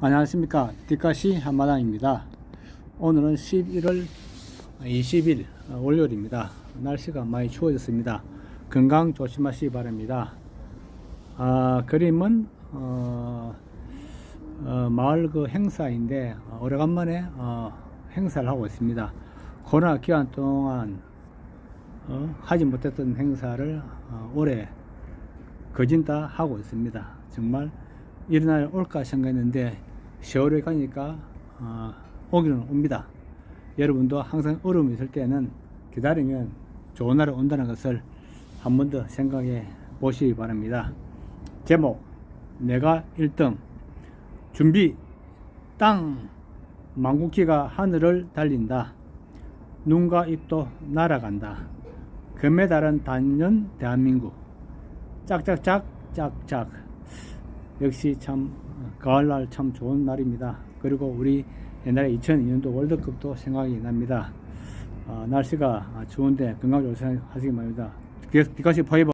안녕하십니까. 디카시 한마당입니다. 오늘은 11월 20일 어, 월요일입니다. 날씨가 많이 추워졌습니다. 건강 조심하시기 바랍니다. 아, 그림은 어, 어, 마을 그 행사인데 어, 오래간만에 어, 행사를 하고 있습니다. 코로나 기간 동안 어, 하지 못했던 행사를 어, 올해 거진 다 하고 있습니다. 정말 이런 날 올까 생각했는데 세월이 가니까 어, 오기는 옵니다. 여러분도 항상 어려움이 있을 때는 기다리면 좋은 날이 온다는 것을 한 번 더 생각해 보시기 바랍니다. 제목 내가 1등 준비 땅 망국기가 하늘을 달린다. 눈과 입도 날아간다. 금메달은 단연 대한민국. 짝짝짝 짝짝 역시 참 어, 가을날 참 좋은 날입니다. 그리고 우리 옛날에 2002년도 월드컵도 생각이 납니다. 어, 날씨가 추운데 건강 조심하시기 바랍니다. 디카시 포에버